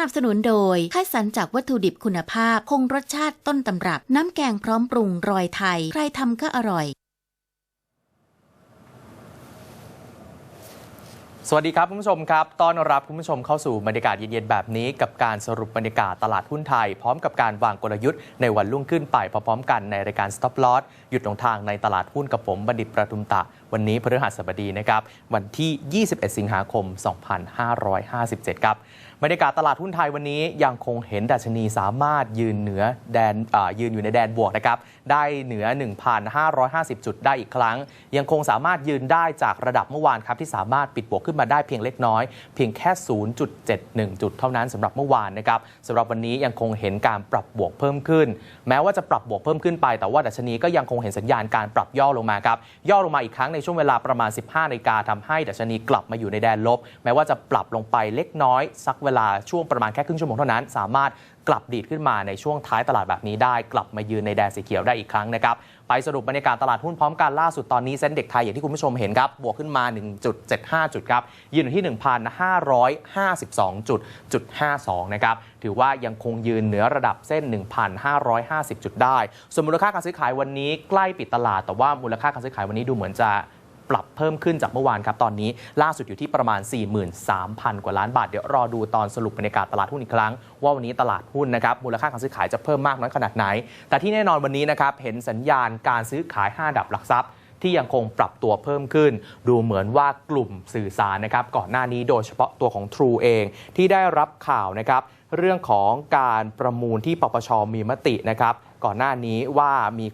นับสนุนโดยคัดสรรจากวัตถุดิบคุณภาพ คงรสชาติต้นตำรับ น้ำแกงพร้อมปรุงรอยไทย ใครทำก็อร่อย สวัสดีครับคุณผู้ชมครับ ต้อนรับคุณผู้ชมเข้าสู่บรรยากาศเย็นๆแบบนี้ กับการสรุปบรรยากาศตลาดหุ้นไทย พร้อมกับการวางกลยุทธ์ในวันรุ่งขึ้นไปพร้อมๆกันในรายการ Stop Loss หยุดลงทางในตลาดหุ้นกับผมบัณฑิตประทุมตะวันนี้พฤหัสบดีนะครับวันที่ 21 สิงหาคม 2557 ครับ บรรยากาศตลาดหุ้นไทยวันนี้ยังคงเห็นดัชนีสามารถยืนเหนือแดนยืนอยู่ในแดนบวกนะครับ ได้เหนือ 1,550 จุดได้อีกครั้ง ยังคงสามารถยืนได้จากระดับเมื่อวานครับที่สามารถปิดบวกขึ้นมาได้เพียงเล็กน้อย เพียงแค่ 0.71 จุดเท่านั้นสำหรับเมื่อวานนะครับสำหรับวันนี้ยังคงเห็นการปรับบวกเพิ่มขึ้น แม้ว่าจะปรับบวกเพิ่มขึ้นไป แต่ว่าดัชนีก็ยังคงเห็นสัญญาณการปรับย่อลงมาครับย่อลงมาอีกครั้งในช่วงเวลาประมาณ 15นาฬิกาทำให้ดัชนีกลับมาอยู่ในแดนลบ แม้ว่าจะปรับลงไปเล็กน้อย สักเวลาช่วงประมาณแค่ครึ่งชั่วโมงเท่านั้น สามารถ กลับดีดขึ้นมาในช่วงท้ายตลาดแบบนี้ได้ กลับมายืนในแดนสีเขียวได้อีกครั้งนะครับไปสรุปบรรยากาศตลาดหุ้นพร้อมกันล่าสุดตอนนี้เซ็นเด็กไทยอย่างที่คุณผู้ชมเห็นครับ บวกขึ้นมา 1.75 จุดครับยืนอยู่ที่ 1,552จุดจุด52นะครับถือว่ายังคงยืนเหนือระดับเส้น 1,550 จุดได้ ส่วนมูลค่าการซื้อขายวันนี้ใกล้ปิดตลาดแต่ว่ามูลค่าการซื้อขายวันนี้ดูเหมือนจะ ปรับเพิ่มขึ้นจากเมื่อวานครับตอนนี้ล่าสุดอยู่ที่ประมาณ 43,000 กว่าล้านบาท เดี๋ยวรอดูตอนสรุปบรรยากาศตลาดหุ้นอีกครั้ง ว่าวันนี้ตลาดหุ้นนะครับมูลค่าการซื้อขายจะเพิ่มมากน้อยขนาดไหน แต่ที่แน่นอนวันนี้นะครับเห็นสัญญาณการซื้อขาย 5 ดับหลักทรัพย์ที่ยังคงปรับตัวเพิ่มขึ้น ดูเหมือนว่ากลุ่มสื่อสารนะครับก่อนหน้านี้โดยเฉพาะตัวของ True เองที่ได้รับข่าวนะครับเรื่องของการประมูลที่ปปชมีมตินะครับก่อนหน้านี้ว่ามี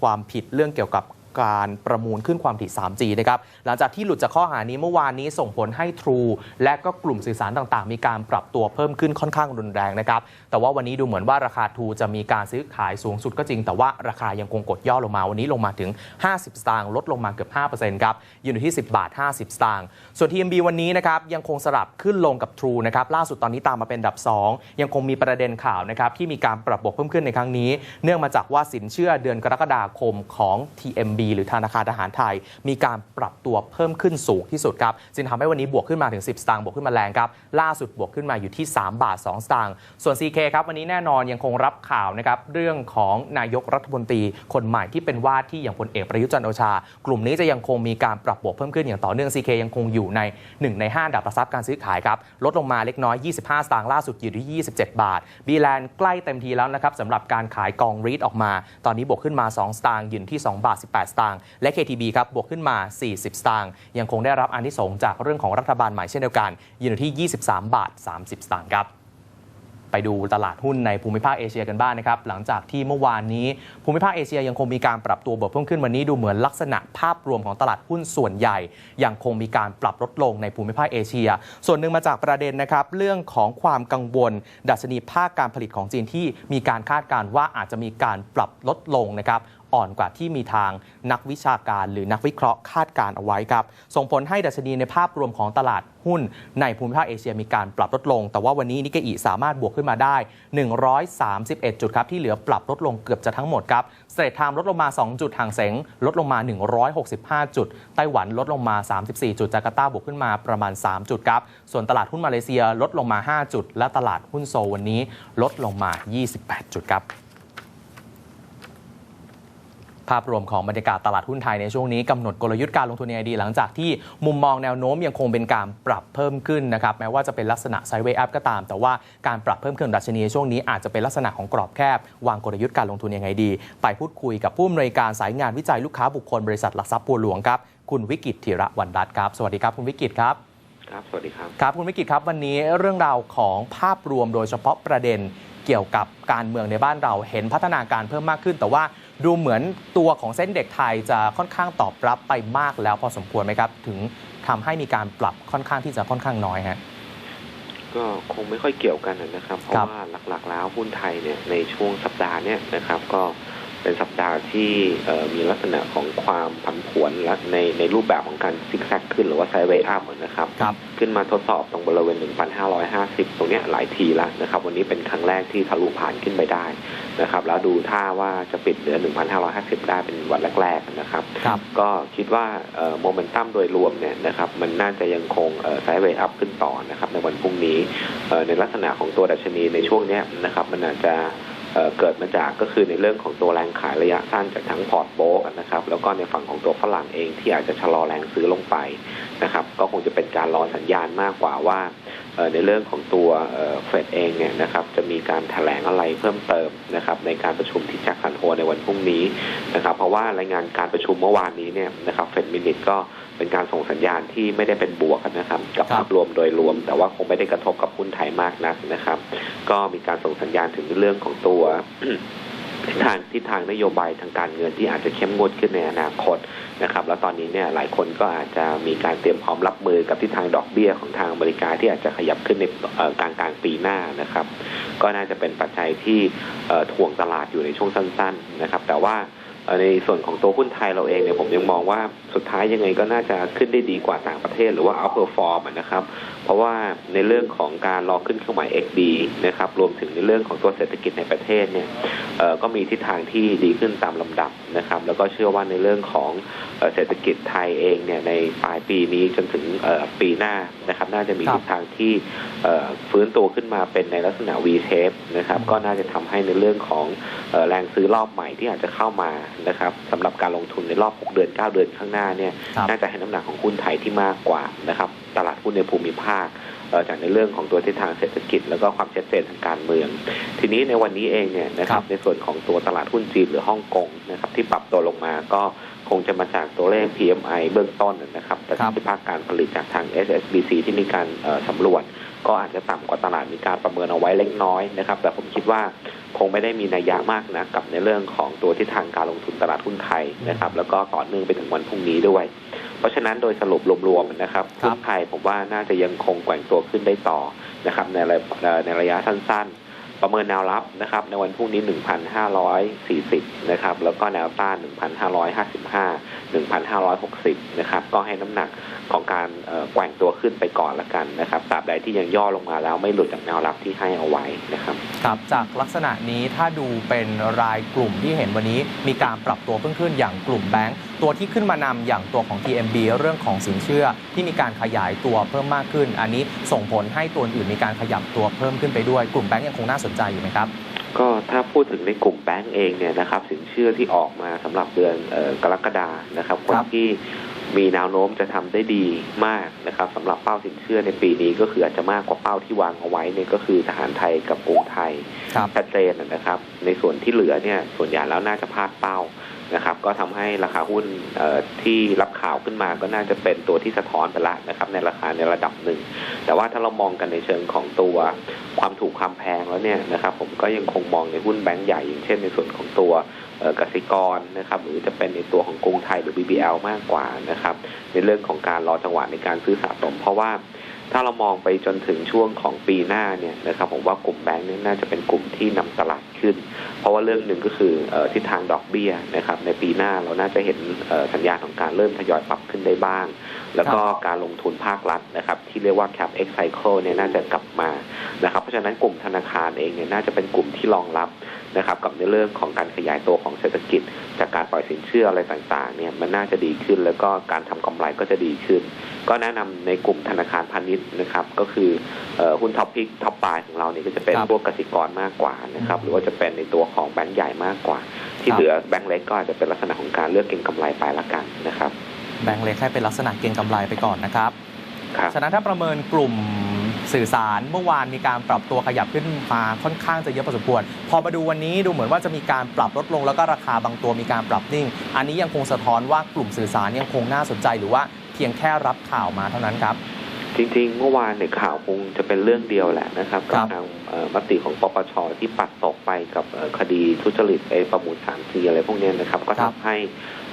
ความผิดเรื่องเกี่ยวกับ การประมูลขึ้นความถี่ 3G นะครับหลังจากที่หลุดจากข้อหานี้เมื่อวานนี้ส่งผลให้ True และก็กลุ่มสื่อสารต่างๆ มีการปรับตัวเพิ่มขึ้นค่อนข้างรุนแรงนะครับแต่ว่าวันนี้ดูเหมือนว่าราคา True จะมีการซื้อขายสูงสุดก็จริง แต่ว่าราคายังคงกดย่อลงมาวันนี้ลงมาถึง 50 สตางค์ลดลงมาเกือบ 5%ครับอยู่ที่ 10 บาท 50 สตางค์ส่วน TMB วันนี้นะครับยังคงสลับขึ้นลงกับ True นะครับล่าสุดตอนนี้ตามมาเป็นอันดับ 2 ยังคงมีประเด็นข่าวนะครับที่มีการปรับบวกเพิ่มขึ้นในครั้งนี้ เนื่องมาจากว่าสินเชื่อเดือนกรกฎาคมของ TMB หรือธนาคารทหารไทย มีการปรับตัวเพิ่มขึ้นสูงที่สุดครับจึงทำให้วันนี้บวกขึ้นมาถึง 10 สตางค์บวกขึ้นมาแรงครับล่าสุดบวกขึ้นมาอยู่ที่ 3 บาท 2 สตางค์ส่วน CK ครับวันนี้แน่นอนยังคงรับข่าวนะครับเรื่องของนายกรัฐมนตรี คนใหม่ที่เป็นว่าที่อย่างพลเอกประยุทธ์จันทร์โอชา กลุ่มนี้จะยังคงมีการปรับบวกเพิ่มขึ้นอย่างต่อเนื่อง CK ยังคงอยู่ใน 1 ใน 5 ดับหลักทรัพย์การซื้อขายครับลดลงมาเล็กน้อย 25 สตางค์ล่าสุดอยู่ที่ 27 บาทบีแลนด์ใกล้เต็มทีแล้วนะครับสำหรับการขายกองรีดออกมา ตอนนี้บวกขึ้นมา 2 สตางค์ยืนที่ 2 บาท 18 สตางค์และ KTB ครับบวกขึ้นมา 40 สตางค์ยังคงได้รับอานิสงส์จากเรื่องของรัฐบาลใหม่เช่นเดียวกันยืนอยู่ที่ 23 บาท 30 สตางค์ครับไปดูตลาดหุ้นในภูมิภาคเอเชียกันบ้างนะครับ หลังจากที่เมื่อวานนี้ ภูมิภาคเอเชียยังคงมีการปรับตัวบวกเพิ่มขึ้นวันนี้ดูเหมือนลักษณะภาพรวมของตลาดหุ้นส่วนใหญ่ ยังคงมีการปรับลดลงในภูมิภาคเอเชีย ส่วนหนึ่งมาจากประเด็นนะครับเรื่องของความกังวล ดัชนีภาคการผลิตของจีนที่มีการคาดการณ์ว่าอาจจะมีการปรับลดลงนะครับ อ่อนกว่าที่มีทางนักวิชาการหรือนักวิเคราะห์คาดการเอาไว้ครับ ส่งผลให้ดัชนีในภาพรวมของตลาดหุ้นในภูมิภาคเอเชียมีการปรับลดลง แต่ว่าวันนี้นิกเกอิสามารถบวกขึ้นมาได้ 131 จุดครับที่เหลือปรับลดลงเกือบจะทั้งหมดครับสเตรทไทม์ลดลงมา 2 จุดห่างเสงลดลงมา 165 จุด ไต้หวันลดลงมา 34 จุด จาการ์ตาบวกขึ้นมาประมาณ 3 จุดครับ ส่วนตลาดหุ้นมาเลเซียลดลงมา 5 จุด และตลาดหุ้นโซวันนี้ลดลงมา 28 จุดครับ ภาพรวมของบรรยากาศตลาดหุ้นไทยในช่วงนี้กำหนดกลยุทธ์การลงทุนในไอดี หลังจากที่มุมมองแนวโน้มยังคงเป็นการปรับเพิ่มขึ้นนะครับแม้ว่าจะเป็นลักษณะไซด์เวย์อัพก็ตาม แต่ว่าการปรับเพิ่มขึ้นของดัชนีช่วงนี้อาจจะเป็นลักษณะของกรอบแคบ วางกลยุทธ์การลงทุนยังไงดี ไปพูดคุยกับผู้อำนวยการสายงานวิจัยลูกค้าบุคคลบริษัทหลักทรัพย์บัวหลวงครับคุณวิกิตธีระวันรัตน์ครับสวัสดีครับคุณวิกิตครับครับสวัสดีครับครับคุณวิกิตครับวันนี้เรื่องราวของภาพรวมโดยเฉพาะประเด็นเกี่ยวกับการเมืองในบ้านเราเห็นพัฒนาการเพิ่มมากขึ้น แต่ว่า ดูเหมือนตัวของเส้นเด็กไทยจะค่อนข้างตอบรับไปมากแล้วพอสมควรไหมครับ ถึงทำให้มีการปรับค่อนข้างที่จะค่อนข้างน้อยฮะก็คงไม่ค่อยเกี่ยวกันนะครับ เพราะว่าหลักๆ แล้วหุ้นไทยเนี่ยในช่วงสัปดาห์เนี่ยนะครับ ก็ เป็นสัปดาห์ที่เอ่อมีลักษณะของความผันผวนและในในรูปแบบของการซิกแซกขึ้นหรือว่าไซด์เวย์อัพนะครับครับขึ้นมาทดสอบตรงบริเวณ 1,550 ตรงเนี้ยหลายทีแล้วนะครับ วันนี้เป็นครั้งแรกที่ทะลุผ่านขึ้นไปได้นะครับ แล้วดูท่าว่าจะปิดเหนือ 1,550 ได้เป็นวันแรกๆนะครับครับก็คิดว่าโมเมนตัมโดยรวมเนี่ยนะครับมันน่าจะยังคงไซด์เวย์อัพขึ้นต่อนะครับในวันพรุ่งนี้เอ่อในลักษณะของตัวดัชนีในช่วงเนี้ยนะครับมันอาจจะ เเกิดมาจากก็คือในเรื่องของตัวแรงขายระยะสั้นจากทั้งพอร์ตโบกนะครับแล้วก็ในฝั่งของตัวฝรั่งเองที่อาจจะชะลอแรงซื้อลงไปนะครับก็คงจะเป็นการรอสัญญาณมากกว่าว่าในเรื่องของตัวเฟดเองเนี่ยนะครับจะมีการแถลงอะไรเพิ่มเติมนะครับในการประชุมที่แจ็คสันโฮในวันพรุ่งนี้นะครับเพราะว่ารายงานการประชุมเมื่อวานนี้เนี่ยนะครับเฟดมินิทก็เป็นการส่งสัญญาณที่ไม่ได้เป็นบวกนะครับกับครับภาพรวมโดยรวม แต่ว่าคงไม่ได้กระทบกับหุ้นไทยมากนักนะครับ ก็มีการส่งสัญญาณถึงเรื่องของตัวทิศทางทิศทางนโยบายทางการเงินที่อาจจะเข้มงวดขึ้นในอนาคตนะครับ แล้วตอนนี้เนี่ยหลายคนก็อาจจะมีการเตรียมพร้อมรับมือกับทิศทางดอกเบี้ยของทางอเมริกาที่อาจจะขยับขึ้นในกลางกลางปีหน้านะครับ ก็น่าจะเป็นปัจจัยที่ถ่วงตลาดอยู่ในช่วงสั้น ๆ นะครับ แต่ว่า ในส่วนของตัวหุ้นไทยเราเองเนี่ยผมยังมองว่าสุดท้ายยังไงก็น่าจะขึ้นได้ดีกว่าต่างประเทศหรือว่า outperform อะนะครับ เพราะว่าในเรื่องของการรอขึ้นเครื่องหมาย XD นะครับรวมถึงในเรื่องของตัวเศรษฐกิจในประเทศเนี่ยเอ่อก็มีทิศทางที่ดีขึ้นตามลำดับนะครับ แล้วก็เชื่อว่าในเรื่องของเอ่อเศรษฐกิจไทยเองเนี่ยในปลายปีนี้จนถึงเอ่อปีหน้านะครับ น่าจะมีครับทิศทางที่เอ่อฟื้นตัวขึ้นมาเป็นในลักษณะ V shape นะครับก็น่าจะทำให้ในเรื่องของเอ่อแรงซื้อรอบใหม่ที่อาจจะเข้ามานะครับสำหรับการลงทุนในรอบ 6 เดือน 9 เดือนข้างหน้าเนี่ยครับน่าจะให้น้ำหนักของหุ้นไทยที่มากกว่านะครับตลาดหุ้นในภูมิภาคเอ่อจากในเรื่องของตัวทิศทางเศรษฐกิจ แล้วก็ความชัดเจนทางการเมือง ทีนี้ในวันนี้เองเนี่ยนะคครัรับบในส่วนของตัวตลาดหุ้นจีนหรือฮ่องกงนะครับที่ปรับตัวลงมาก็คงจะมาจากตัวเลข PMI เบื้องต้นนะครับแต่ครับที่ภาคการผลิตจากทาง SSBC ที่มีการเอ่อสำรวจ ก็อาจจะต่ำกว่าตลาดมีการประเมินเอาไว้เล็กน้อยนะครับ แต่ผมคิดว่าคงไม่ได้มีนัยยะมากนะกับในเรื่องของตัวทิศทางการลงทุนตลาดหุ้นไทยนะครับ แล้วก็ต่อเนื่องไปถึงวันพรุ่งนี้ด้วย เพราะฉะนั้นโดยสรุปรวมๆนะครับครับหุ้นไทยผมว่าน่าจะยังคงแกว่งตัวขึ้นได้ต่อนะครับในระเอ่อในระยะสั้นๆ ประเมินแนวรับนะครับ ในวันพรุ่งนี้ 1,540 นะครับ แล้วก็แนวต้าน 1,555 1,560 นะครับ ก็ให้น้ำหนักของการแกว่งตัวขึ้นไปก่อนละกันนะครับตราบใดที่ยังย่อลงมาแล้วไม่หลุดจากแนวรับที่ให้เอาไว้นะครับครับจากลักษณะนี้ถ้าดูเป็นรายกลุ่มที่เห็นวันนี้มีการปรับตัวเพิ่มขึ้นอย่างกลุ่มแบงก์ตัวที่ขึ้นมานำอย่างตัวของ TMB เรื่องของสินเชื่อที่มีการขยายตัวเพิ่มมากขึ้น อันนี้ส่งผลให้ตัวอื่นมีการขยับตัวเพิ่มขึ้นไปด้วย กลุ่มแบงก์ยังคงน่าสนใจอยู่ไหมครับก็ถ้าพูดถึงในกลุ่มแบงก์เองเนี่ยนะครับสินเชื่อที่ออกมาสำหรับเดือนเอ่อกรกฎานะครับคนที่มีแนวโน้มจะทำได้ดีมากนะครับสำหรับเป้าสินเชื่อในปีนี้ก็คืออาจจะมากกว่าเป้าที่วางเอาไว้เนี่ยก็คือทหารไทยกับกรุงไทยครับชัดเจนนะครับ ในส่วนที่เหลือเนี่ยส่วนใหญ่แล้วน่าจะพลาดเป้า นะครับก็ทำให้ราคาหุ้นที่รับข่าวขึ้นมาก็น่าจะเป็นตัวที่สะท้อนไปละนะครับในราคาในระดับหนึ่ง แต่ว่าถ้าเรามองกันในเชิงของตัวความถูกความแพงแล้วเนี่ยนะครับผมก็ยังคงมองในหุ้นแบงก์ใหญ่อย่างเช่นในส่วนของตัวกสิกรนะครับหรือจะเป็นในตัวของกรุงไทยหรือ BBL มากกว่านะครับในเรื่องของการรอจังหวะในการซื้อสะสมเพราะว่าถ้าเรามองไปจนถึงช่วงของปีหน้าเนี่ยนะครับผมว่ากลุ่มแบงก์นี่น่าจะเป็นกลุ่มที่นำตลาด ขึ้น เพราะว่าเรื่องหนึ่งก็คือเออทิศทางดอกเบี้ยนะครับในปีหน้าเราน่าจะเห็นเอ่อสัญญาณของการเริ่มทยอยปรับขึ้นได้บ้าง แล้วก็การลงทุนภาครัฐนะครับที่เรียกว่า cap x cycle เนี่ยน่าจะกลับมานะครับเพราะฉะนั้นกลุ่มธนาคารเองเนี่ยน่าจะเป็นกลุ่มที่รองรับนะครับกับในเรื่องของการขยายตัวของเศรษฐกิจ จากการปล่อยสินเชื่ออะไรต่างๆเนี่ยมันน่าจะดีขึ้นแล้วก็การทำกำไรก็จะดีขึ้น ก็แนะนำในกลุ่มธนาคารพาณิชย์นะครับ ก็คือเอ่อหุ้นท็อปพิกท็อปปลายของเราเนี่ยก็จะเป็นครับพวกกสิกรมากกว่านะครับหรือว่าจะเป็นในตัวของแบงก์ใหญ่มากกว่า ที่ครับเหลือแบงก์เล็กก็อาจจะเป็นลักษณะของการเลือกเก็งกำไรไปละกันนะครับ แบงก์เล็กให้เป็นลักษณะเก็งกำไรไปก่อนนะครับครับฉะนั้นถ้าประเมินกลุ่มสื่อสารเมื่อวานมีการปรับตัวขยับขึ้นมาค่อนข้างจะเยอะพอสมควร พอมาดูวันนี้ดูเหมือนว่าจะมีการปรับลดลงแล้วก็ราคาบางตัวมีการปรับนิ่ง อันนี้ยังคงสะท้อนว่ากลุ่มสื่อสารยังคงน่าสนใจหรือว่าเพียงแค่รับข่าวมาเท่านั้นครับ จริงๆ เมื่อวานเนี่ยข่าวคงจะเป็นเรื่องเดียวแหละนะครับครักับบทางเอ่อมติของปปชที่ปัดตกไปกับเอ่อคดีทุจริตไอ้ประมูลสามทีอะไรพวกเนี้ยนะครับ ก็ครัทำบให้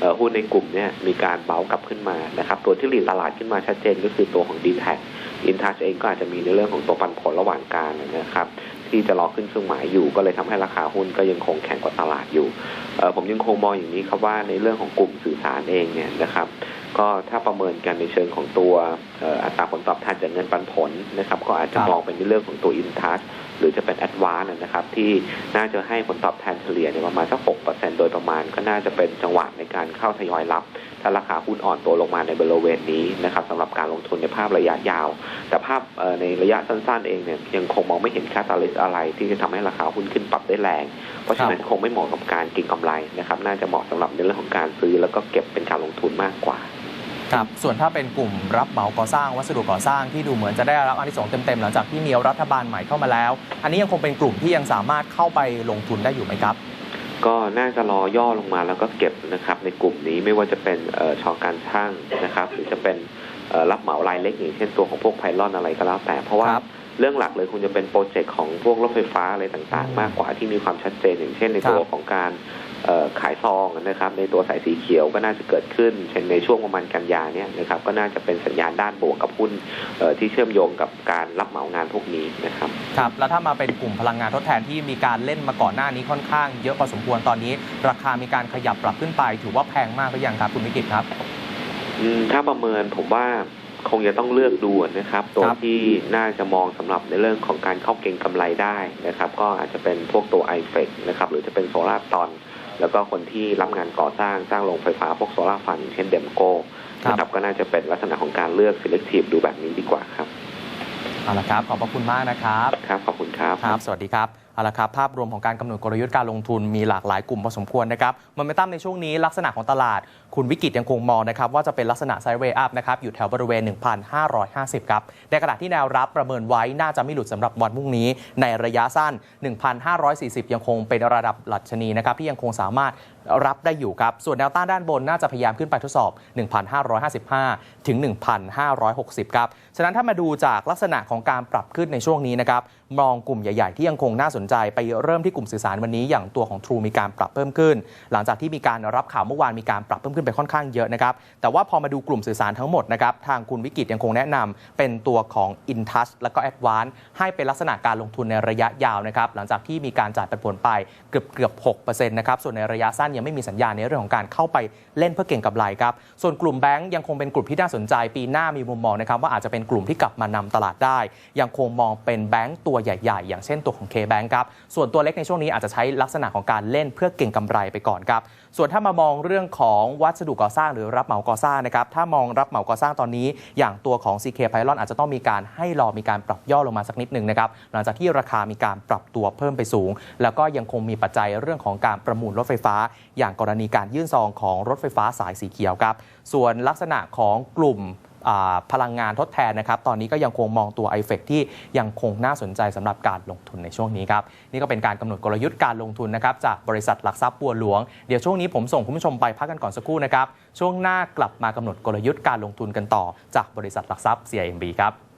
เอ่อหุ้นในกลุ่มเนี่ยมีการเบ้ากลับขึ้นมานะครับ ตัวที่หลีดตลาดขึ้นมาชัดเจนก็คือตัวของ d t แทอินทัชเองก็อาจจะมีในเรื่องของตัวปันผลระหว่างกลารนะครับทที่จะรอขึ้นเครื่องหมายอยู่ก็เลยทำให้ราคาหุ้นก็ยังคงแข็งกว่าตลาดอยู่เอ่อผมยังคงมองอย่างนี้ครับว่าในเรื่องของกลุ่มสื่อสารเองเนี่ยนะครับ ก็ถ้าประเมินกันในเชิงของตัวเอ่ออัตราผลตอบแทนจากเงินปันผลนะครับ ก็อาจจะครับมองเป็นในเรื่องของตัวอินทัส หรือจะเป็นแอดวานนะครับ ที่น่าจะให้ผลตอบแทนเฉลี่ยเนี่ยประมาณสักหกเปอร์เซ็นโดยประมาณก็น่าจะเป็นจังหวะในการเข้าทยอยรับ ถ้าราคาหุ้นอ่อนตัวลงมาในบริเวณนี้นะครับสำหรับการลงทุนในภาพระยะยาว แต่ภาพเอ่อในระยะสั้นๆเองเนี่ยยังคงมองไม่เห็นแคตตาลิสอะไร ที่จะทำให้ราคาหุ้นขึ้นปรับได้แรง เพราะฉะนั้นคงไม่เหมาะกับการเก็งกำไรนะครับ น่าจะเหมาะสำหรับในเรื่องของการซื้อแล้วก็เก็บเป็นการลงทุนมากกว่า ครับส่วนถ้าเป็นกลุ่มรับเหมาก่อสร้างวัสดุก่อสร้างที่ดูเหมือนจะได้รับอานิสงส์เต็มๆหลังจากที่มีรัฐบาลใหม่เข้ามาแล้ว อันนี้ยังคงเป็นกลุ่มที่ยังสามารถเข้าไปลงทุนได้อยู่ไหมครับ ก็น่าจะรอย่อลงมาแล้วก็เก็บนะครับในกลุ่มนี้ไม่ว่าจะเป็นเอ่อชอการช่างนะครับ หรือจะเป็นเอ่อรับเหมารายเล็กอย่างเช่นตัวของพวกไพลอนอะไรก็แล้วแต่เพราะว่าครับ เรื่องหลักเลยคงจะเป็นโปรเจกต์ของพวกรถไฟฟ้าอะไรต่างๆ มากกว่าที่มีความชัดเจนอย่างเช่นในตัวครับของการเอ่อขายซองนะครับ ในตัวสายสีเขียวก็น่าจะเกิดขึ้น เช่นในช่วงประมาณกันยาเนี่ยนะครับก็น่าจะเป็นสัญญาณด้านบวกกับหุ้นเอ่อที่เชื่อมโยงกับการรับเหมางานพวกนี้นะครับครับแล้วถ้ามาเป็นกลุ่มพลังงานทดแทนที่มีการเล่นมาก่อนหน้านี้ค่อนข้างเยอะพอสมควรตอนนี้ ราคามีการขยับปรับขึ้นไป ถือว่าแพงมากหรือยังครับคุณวิกิตครับอืมถ้าประเมินผมว่า คงจะต้องเลือกดูนะครับ ตัวครับที่น่าจะมองสำหรับในเรื่องของการเข้าเก็งกำไรได้นะครับ ก็อาจจะเป็นพวกตัว i f e c นะครับ หรือจะเป็นโซลาร์ตอน แล้วก็คนที่รับงานก่อสร้างสร้างโรงไฟฟ้าพวกโซลาร์ฟันอย่างเช่นเดมโกครับนะครับก็น่าจะเป็นลักษณะของการเลือก selective ดูแบบนี้ดีกว่าครับเอาละครับ ขอบพระคุณมากนะครับ ครับ ขอบคุณครับครับ สวัสดีครับ เอาละครับภาพรวมของการกำหนดกลยุทธ์การลงทุนมีหลากหลายกลุ่มพอสมควรนะครับโมเมนตัมในช่วงนี้ลักษณะของตลาด คุณวิกิตยังคงมองนะครับว่าจะเป็นลักษณะไซด์เวย์อัพนะครับอยู่แถวบริเวณ 1,550 ครับในขณะที่แนวรับประเมินไว้น่าจะไม่หลุดสำหรับวันพรุ่งนี้ ในระยะสั้น 1,540 ยังคงเป็นระดับหลัชนีนะครับที่ยังคงสามารถรับได้อยู่ครับ ส่วนแนวต้านด้านบนน่าจะพยายามขึ้นไปทดสอบ 1,555 ถึง 1,560 ครับ ฉะนั้นถ้ามาดูจากลักษณะของการปรับขึ้นในช่วงนี้นะครับ มองกลุ่มใหญ่ ๆ ที่ยังคงน่าสนใจไปเริ่มที่กลุ่มสื่อสารวันนี้อย่างตัวของ True มีการปรับเพิ่มขึ้น หลังจากที่มีการรับข่าวเมื่อวานมีการปรับเพิ่มขึ้นไปค่อนข้างเยอะนะครับแต่ว่าพอมาดูกลุ่มสื่อสารทั้งหมดนะครับทางคุณวิกิตยังคงแนะนำเป็นตัวของ InTouch แล้วก็ Advance ให้เป็นลักษณะการลงทุนในระยะยาวนะครับหลังจากที่มีการจ่ายปันผลไปเกือบเกือบ6%นะครับส่วนในระยะสั้นยังไม่มีสัญญาณในเรื่องของการเข้าไปเล่นเพื่อเก่งกำไรครับส่วนกลุ่มแบงก์ยังคงเป็นกลุ่มที่น่าสนใจปีหน้ามีมุมมองนะครับว่าอาจจะเป็นกลุ่มที่กลับมานำตลาดได้ ยังคงมองเป็นแบงก์ตัวใหญ่ ๆ อย่างเช่นตัวของ K-Bank ครับ ส่วนตัวเล็กในช่วงนี้อาจจะใช้ลักษณะของการเล่นเพื่อเก่งกำไรไปก่อนครับ ส่วนถ้ามามองเรื่องของวัสดุก่อสร้างหรือรับเหมาก่อสร้างนะครับ ถ้ามองรับเหมาก่อสร้างตอนนี้ อย่างตัวของ CK Pylon อาจจะต้องมีการให้รอมีการปรับย่อลงมาสักนิดหนึ่งนะครับ หลังจากที่ราคามีการปรับตัวเพิ่มไปสูง แล้วก็ยังคงมีปัจจัยเรื่องของการประมูลรถไฟฟ้า อย่างกรณีการยื่นซองของรถไฟฟ้าสายสีเขียวครับ ส่วนลักษณะของกลุ่ม พลังงานทดแทนนะครับ ตอนนี้ก็ยังคงมองตัว i f e c ที่ยังคงน่าสนใจสำหรับการลงทุนในช่วงนี้ครับ นี่ก็เป็นการกำหนดกลยุทธ์การลงทุนนะครับจากบริษัทหลักทรัพย์บัวหลวง เดี๋ยวช่วงนี้ผมส่งคุณผู้ชมไปพักกันก่อนสักครู่นะครับ ช่วงหน้ากลับมากำหนดกลยุทธ์การลงทุนกันต่อ จากบริษัทหลักทรัพย์ CIMB ครับ